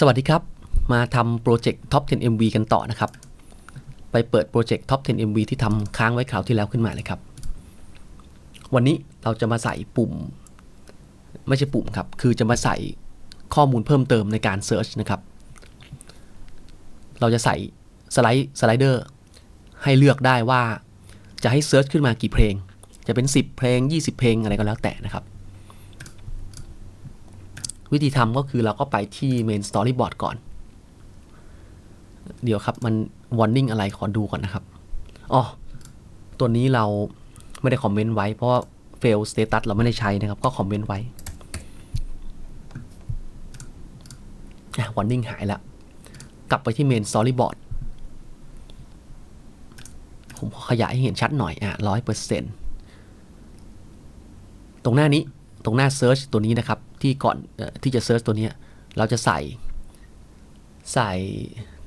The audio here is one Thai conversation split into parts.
สวัสดีครับ มาทำโปรเจกต์ Top 10 MV กันต่อนะครับ ไปเปิดโปรเจกต์ Top 10 MV ที่ทำค้างไว้คราวที่แล้วขึ้นมาเลยครับ วันนี้เราจะมาใส่ปุ่ม ไม่ใช่ปุ่มครับ คือจะมาใส่ข้อมูลเพิ่มเติมในการ Search นะครับ เราจะใส่สไลด์สไลเดอร์ให้เลือกได้ว่าจะให้ Search ขึ้นมากี่เพลง จะเป็น 10 เพลง 20 เพลงอะไรก็แล้วแต่นะครับ วิธีทำก็คือเราก็ไปที่ Main Storyboard ก่อน เดี๋ยวครับมัน warning อะไรขอดูก่อนนะครับ อ๋อ ตัวนี้เราไม่ได้คอมเมนต์ไว้ เพราะว่า fail status เราไม่ได้ใช้นะครับ ก็คอมเมนต์ไว้ warning หายแล้ว กลับไปที่ Main Storyboard ผมขอขยายให้เห็นชัดหน่อย อะร้อยเปอร์เซ็นต์ตรงหน้านี้ ตรงหน้า Search ตัวนี้นะครับ ที่ก่อนที่จะ Search ตัวนี้ เราจะใส่ ใส่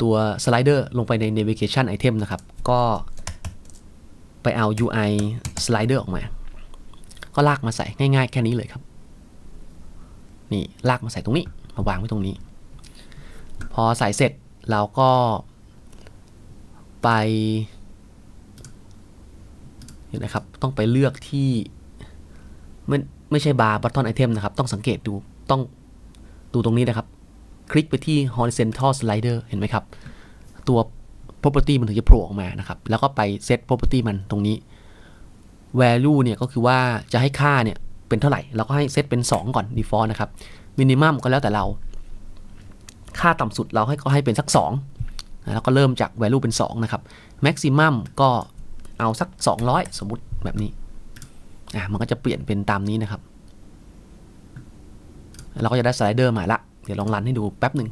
ตัวสไลเดอร์ลงไปใน navigation item นะครับ ก็ไปเอา UI slider ออกมา ก็ลากมาใส่ง่ายๆ แค่นี้เลยครับ นี่ลากมาใส่ตรงนี้ มาวางไว้ตรงนี้ พอใส่เสร็จเราก็ไปเห็นนะครับ ต้องไปเลือกที่ไม่ ไม่ใช่บาร์บัตตอนไอเทมนะครับ ต้องสังเกตดูต้องดูตรงนี้นะครับ คลิกไปที่ horizontal slider เห็นไหมครับ ตัว property มันถึงจะโผล่ออกมานะครับ แล้วก็ไป set property มันตรงนี้ value เนี่ยก็คือว่าจะให้ค่าเนี่ยเป็นเท่าไหร่เราก็ให้เซตเป็น 2 ก่อน default นะครับ minimum ก็แล้วแต่เรา ค่าต่ำสุดเราให้ก็ให้เป็นสัก 2 แล้วก็เริ่มจาก value เป็น 2 นะครับ maximum ก็เอาสัก 200 สมมุติแบบนี้ อะมันก็จะเปลี่ยนเป็นตามนี้นะครับ เราก็จะได้สไลเดอร์มาละ เดี๋ยวลองรันให้ดูแป๊บหนึ่ง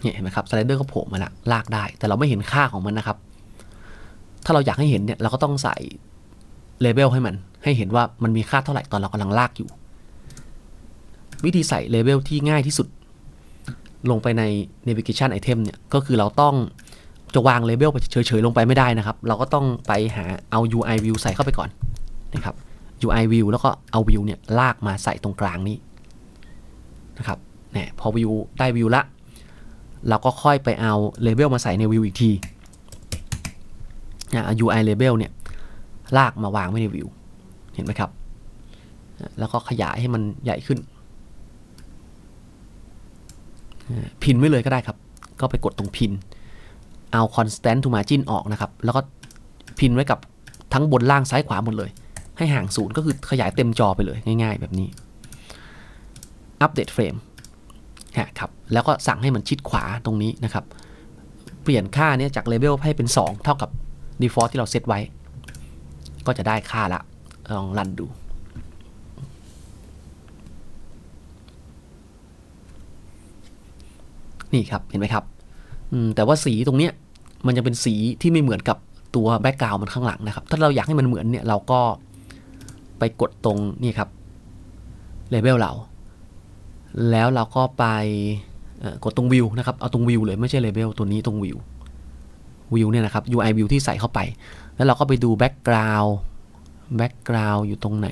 เนี่ยเห็นไหมครับสไลเดอร์ก็โผล่มาละลากได้ แต่เราไม่เห็นค่าของมันนะครับ ถ้าเราอยากให้เห็นเนี่ยเราก็ต้องใส่เลเบลให้มัน ให้เห็นว่ามันมีค่าเท่าไหร่ตอนเรากำลังลากอยู่ วิธีใส่เลเบลที่ง่ายที่สุด ลงไปใน navigation item เนี่ยก็คือเราต้อง จะวางเลเบลไปเฉยๆลงไปไม่ได้นะครับ เราก็ต้องไปหาเอา UI view ใส่เข้าไปก่อนนะครับ UI view แล้วก็เอา view เนี่ยลากมาใส่ตรงกลางนี้นะครับเนี่ยพอ view ได้ view ละ เราก็ค่อยไปเอาเลเบลมาใส่ใน view อีกทีนะ UI label เนี่ยลากมาวางไว้ใน view เห็นไหมครับ แล้วก็ขยายให้มันใหญ่ขึ้น พินไว้เลยก็ได้ครับ ก็ไปกดตรงพิน เอา constant to margin ออกนะครับ แล้วก็พินไว้กับทั้งบนล่างซ้ายขวาหมดเลย ให้ห่างศูนย์ก็คือขยายเต็มจอไปเลยง่ายๆ แบบนี้ อัปเดตเฟรมครับ แล้วก็สั่งให้มันชิดขวาตรงนี้นะครับ เปลี่ยนค่านี้จากเลเวลให้เป็น 2 เท่ากับ default ที่เราเซตไว้ ก็จะได้ค่าละ ลองรันดูนี่ครับ เห็นไหมครับ แต่ว่าสีตรงเนี้ยมันจะเป็นสีที่ไม่เหมือนกับตัวแบ็กกราวมันข้างหลังนะครับ ถ้าเราอยากให้มันเหมือนเนี่ยเราก็ไปกดตรงนี่ครับเลเบลเรา แล้วเราก็ไปกดตรงวิวนะครับ เอาตรงวิวเลยไม่ใช่เลเบลตัวนี้ตรงวิววิวเนี่ยนะครับ UI view ที่ใส่เข้าไป แล้วเราก็ไปดูแบ็กกราวแบ็กกราวอยู่ตรงไหน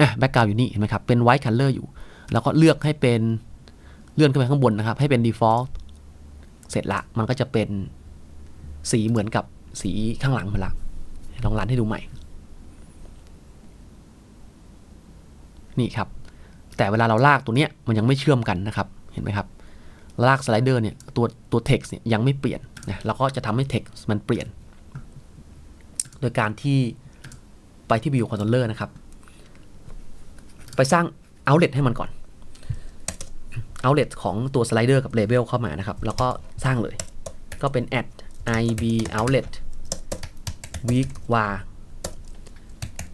อะแบ็กกราวอยู่นี่เห็นไหมครับ เป็น white color อยู่ แล้วก็เลือกให้เป็นเลื่อนขึ้นไปข้างบนนะครับ ให้เป็น default เสร็จละมันก็จะเป็นสีเหมือนกับสีข้างหลังมันละลองรันให้ดูใหม่ นี่ครับ แต่เวลาเราลากตัวเนี้ยมันยังไม่เชื่อมกันนะครับเห็นไหมครับลากสไลเดอร์เนี่ยตัวตัว text เนี่ยยังไม่เปลี่ยนนะเราก็จะทำให้ text มันเปลี่ยน โดยการที่ไปที่ view controller นะครับ ไปสร้าง เอาเลทให้มันก่อนเอาเลทของตัวสไลเดอร์กับเลเบลเข้ามานะครับ แล้วก็สร้างเลย ก็เป็น add ib outlet week var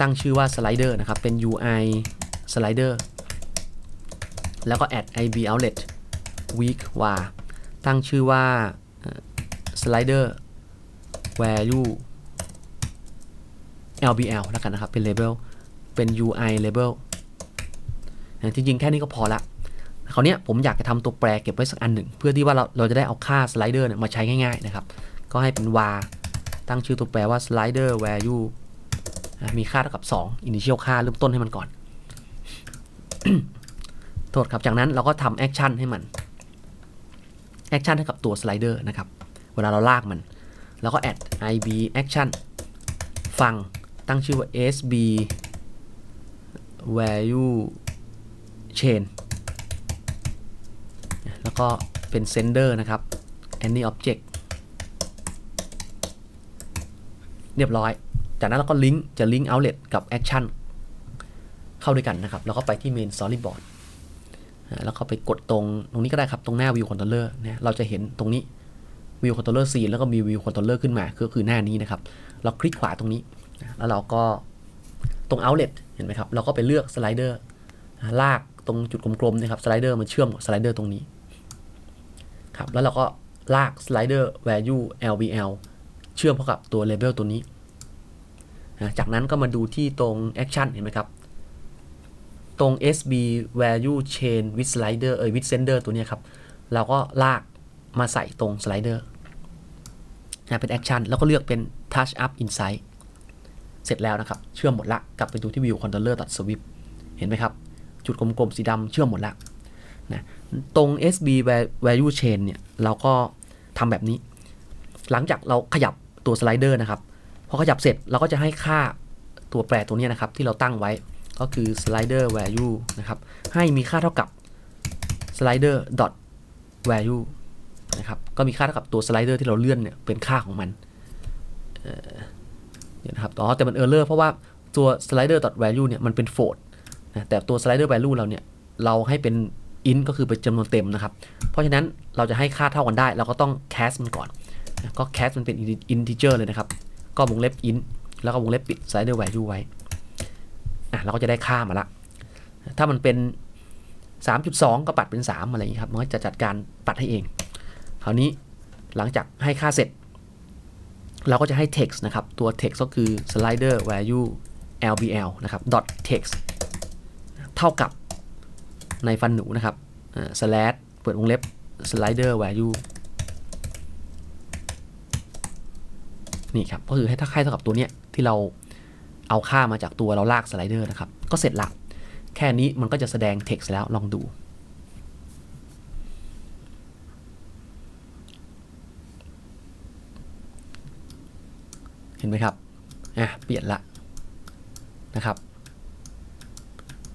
ตั้งชื่อว่าสไลเดอร์นะครับ เป็น ui slider แล้วก็ add ib outlet week var ตั้งชื่อว่า slider value lbl แล้วกันนะครับ เป็น label เป็น ui label จริงๆ แค่นี้ก็พอละคราวนี้ผมอยากจะทำตัวแปรเก็บไว้สักอันหนึ่ง เพื่อที่ว่าเราเราจะได้เอาค่าสไลเดอร์มาใช้ง่ายๆนะครับ ก็ให้เป็น var ตั้งชื่อตัวแปรว่า slider value มีค่าเท่ากับ 2 initial ค่าเริ่มต้นให้มันก่อน โทษครับ จากนั้นเราก็ทำแอคชั่นให้มันแอคชั่นให้กับตัวสไลเดอร์นะครับ เวลาเราลากมัน แล้วก็ add ib action ฟังตั้งชื่อว่า sb value chain แล้วก็เป็น sender นะครับ any object เรียบร้อย จากนั้นเราก็ลิงก์จะลิงก์ outlet กับ action เข้าด้วยกันนะครับ แล้วก็ไปที่ main storyboard แล้วก็ไปกดตรงตรงนี้ก็ได้ครับ ตรงหน้า view controller นะเราจะเห็นตรงนี้ view controller scene แล้วก็มี view controller ขึ้นมาก็คือหน้านี้นะครับ เราคลิกขวาตรงนี้ แล้วเราก็ตรง outlet เห็นไหมครับ เราก็ไปเลือกสไลเดอร์ลาก ตรงจุดกลมๆนะครับสไลเดอร์มันเชื่อมกับสไลเดอร์ตรงนี้ครับแล้วเราก็ลากสไลเดอร์ value lbl เชื่อมเข้ากับตัว label ตัวนี้นะจากนั้นก็มาดูที่ตรง action เห็นไหมครับ ตรง SB value chain with slider เอ่ย with sender ตัวนี้ครับ เราก็ลากมาใส่ตรง slider นะเป็น action แล้วก็เลือกเป็น touch up insight เสร็จแล้วนะครับ เชื่อมหมดละ กลับไปดูที่ view controller swift เห็นไหมครับ จุดกลมๆ สีดำเชื่อมหมดละนะตรง SB value chain เนี่ย เราก็ทำแบบนี้ หลังจากเราขยับตัวสไลเดอร์นะครับ พอขยับเสร็จเราก็จะให้ค่าตัวแปรตัวนี้นะครับ ที่เราตั้งไว้ก็คือ slider value นะครับ ให้มีค่าเท่ากับ slider dot value นะครับ ก็มีค่าเท่ากับตัว slider ที่เราเลื่อนเนี่ยเป็นค่าของมันเอ่อเนี่ยนะครับ อ๋อ แต่มัน error เพราะว่าตัว slider dot value เนี่ยมันเป็น float นะแต่ตัว slider value เราเนี่ยเราให้เป็น int ก็คือเป็นจำนวนเต็มนะครับ เพราะฉะนั้นเราจะให้ค่าเท่ากันได้ เราก็ต้อง cast มันก่อนนะก็ cast มันเป็น integer เลยนะครับ ก็วงเล็บ int แล้วก็วงเล็บปิด slider value ไว้อะเราก็จะได้ค่ามาละ ถ้ามันเป็น 3.2 ก็ปัดเป็น 3 อะไรอย่างนี้ครับ มันก็จะจัดการปัดให้เอง คราวนี้หลังจากให้ค่าเสร็จ เราก็จะให้ text นะครับ ตัว text ก็คือ slider value lbl นะครับ dot text เท่ากับในฟันหนูนะครับอ่า slash เปิดวงเล็บ slider value นี่ครับ ก็คือให้ถ้าค่าเท่ากับตัวเนี้ยที่เราเอาค่ามาจากตัวเราลากสไลเดอร์นะครับ ก็เสร็จละ แค่นี้มันก็จะแสดง text แล้วลองดู เห็นไหมครับ อะ เปลี่ยนละนะครับ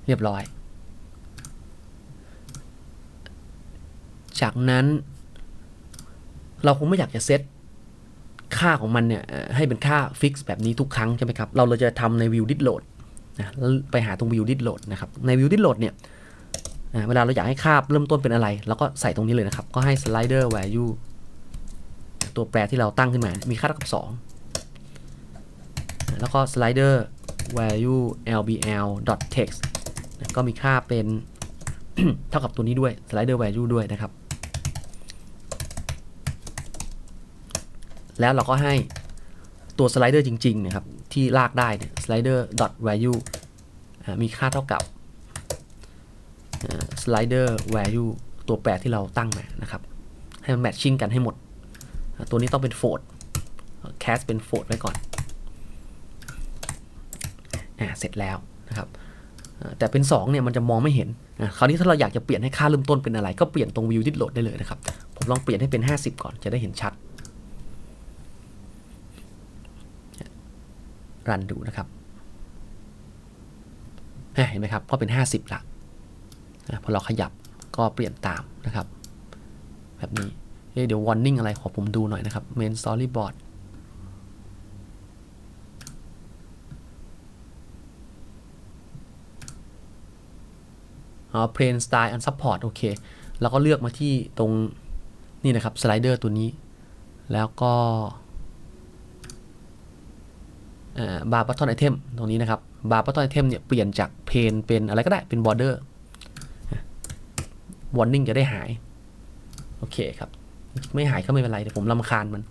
เรียบร้อย จากนั้น เราคงไม่อยากจะเซตค่าของมันเนี่ยให้เป็นค่าฟิกซ์แบบนี้ทุกครั้งใช่ไหมครับ เราเราจะทำใน view did load นะแล้วไปหาตรง view did load นะครับ ใน view did load เนี่ยเวลาเราอยากให้ค่าเริ่มต้นเป็นอะไรเราก็ใส่ตรงนี้เลยนะครับ ก็ให้ slider value ตัวแปรที่เราตั้งขึ้นมา มีค่าเท่ากับ2อ่าแล้วก็ slider value lbl text ก็มีค่าเป็น เท่ากับตัวนี้ด้วย slider value ด้วยนะครับ แล้วเราก็ให้ตัวสไลเดอร์จริงๆนะครับ ที่ลากได้เนี่ย slider dot value มีค่าเท่ากับ slider value ตัวแปรที่เราตั้งมานะครับ ให้มันแมทชิ่งกันให้หมด ตัวนี้ต้องเป็น float cast เป็น float ไว้ก่อน อ่า เสร็จแล้ว แต่เป็น2เนี่ยมันจะมองไม่เห็นนะคราวนี้ถ้าเราอยากจะเปลี่ยนให้ค่าเริ่มต้นเป็นอะไร ก็เปลี่ยนตรง view did load ได้เลยนะครับผมลองเปลี่ยนให้เป็น 50 ก่อนจะได้เห็นชัดรันดูนะครับเห็นไหมครับก็เป็น 50ละอะพอเราขยับก็เปลี่ยนตามนะครับ แบบนี้เเดี๋ยว warning อะไรขอผมดูหน่อยนะครับ main storyboard อ๋อ plain style unsupport โอเค แล้วก็เลือกมาที่ตรงนี่นะครับสไลเดอร์ตัวนี้ แล้วก็บาร์บัตทอนไอเทมตรงนี้นะครับบาร์บัตทอนไอเทมเนี่ยเปลี่ยนจากเพนเป็นอะไรก็ได้เป็นบอร์เดอร์วอร์นิ่งจะได้หาย โอเคครับ ไม่หายก็ไม่เป็นไรแต่ผมลำคาญมัน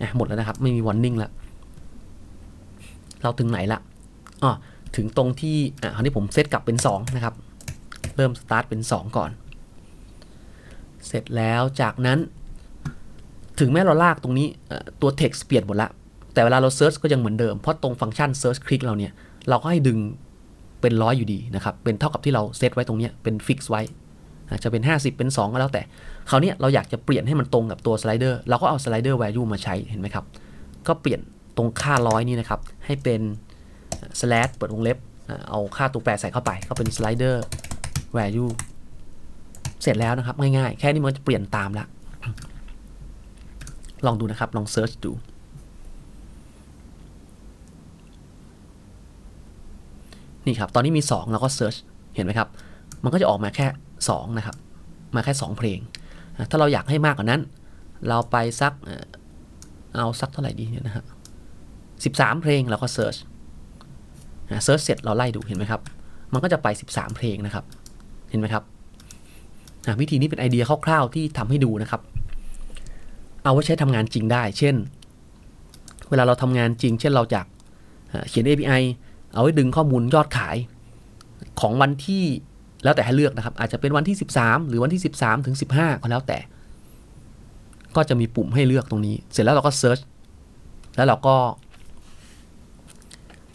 อะหมดแล้วนะครับ ไม่มีวอร์นิ่งแล้ว เราถึงไหนละอ๋อถึงตรงที่อะคราวนี้ผมเซตกลับเป็น 2 นะครับ เริ่มสตาร์ทเป็น 2 ก่อน เสร็จแล้วจากนั้น ถึงแม้เราลากตรงนี้ตัว text เปลี่ยนหมดละ แต่เวลาเราเซิร์ชก็ยังเหมือนเดิม เพราะตรงฟังก์ชัน search click เราเนี่ย เราก็ให้ดึงเป็นร้อยอยู่ดีนะครับ เป็นเท่ากับที่เราเซตไว้ตรงนี้เป็นฟิกซ์ไว้อาจจะเป็น 50 เป็น 2 ก็แล้วแต่ คราวนี้เราอยากจะเปลี่ยนให้มันตรงกับตัวสไลเดอร์เราก็เอาสไลเดอร์ value มาใช้เห็นไหมครับ ก็เปลี่ยนตรงค่าร้อยนี่นะครับ ให้เป็น slash เปิดวงเล็บ เอาค่าตัวแปรใส่เข้าไป ก็เป็น slider value เสร็จแล้วนะครับ ง่ายๆ แค่นี้มันก็จะเปลี่ยนตามละ ลองดูนะครับ ลอง search ดู นี่ครับ ตอนนี้มี2เราก็ search เห็นไหมครับ มันก็จะออกมาแค่ 2 นะครับ มาแค่ 2 เพลง ถ้าเราอยากให้มากกว่านั้น เราไปสัก เอาสักเท่าไหร่ดีเนี่ยนะฮะ13เพลงเราก็ search นะเซิร์ชเสร็จเราไล่ดูเห็นไหมครับ มันก็จะไป 13 เพลงนะครับ ห็นไหมครับวิธีนี้เป็นไอเดียคร่าวๆที่ทำให้ดูนะครับ เอาไว้ใช้ทำงานจริงได้ เช่น เวลาเราทำงานจริง เช่นเราจากเอ่อเขียน API เอาไว้ดึงข้อมูลยอดขายของวันที่แล้วแต่ให้เลือกนะครับ อาจจะเป็นวันที่ 13 หรือวันที่ 13 ถึง 15 ก็แล้วแต่ ก็จะมีปุ่มให้เลือกตรงนี้ เสร็จแล้วเราก็เซิร์ชแล้วเราก็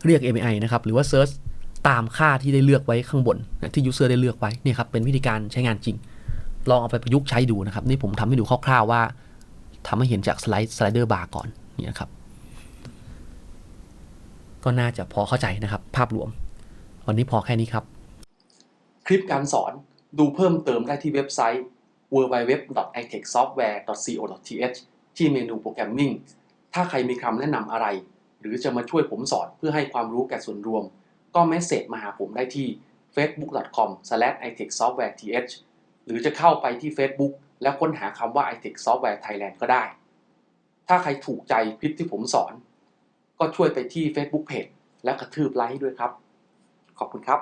เรียก API นะครับ หรือว่า Search ตามค่าที่ได้เลือกไว้ข้างบนที่ User ได้เลือกไว้นี่ครับเป็นวิธีการใช้งานจริง ลองเอาไปประยุกต์ใช้ดูนะครับ นี่ผมทำให้ดูคร่าวๆว่าทำให้เห็นจากสไลด์สไลเดอร์บาร์ก่อนนี่นะครับ ก็น่าจะพอเข้าใจนะครับ ภาพรวม วันนี้พอแค่นี้ครับ คลิปการสอนดูเพิ่มเติมได้ที่เว็บไซต์ www.itechsoftware.co.th ที่เมนูโปรแกรมมิ่งถ้าใครมีคำแนะนำอะไร หรือจะมาช่วยผมสอนเพื่อให้ความรู้แก่ส่วนรวม ก็เมสเซจมาหาผมได้ที่ facebook.com/itechsoftwareth หรือจะเข้าไปที่ Facebook แล้วค้นหาคำว่า itech software thailand ก็ได้ ถ้าใครถูกใจคลิปที่ผมสอน ก็ช่วยไปที่ Facebook Page และกระทืบไลค์ด้วยครับ ขอบคุณครับ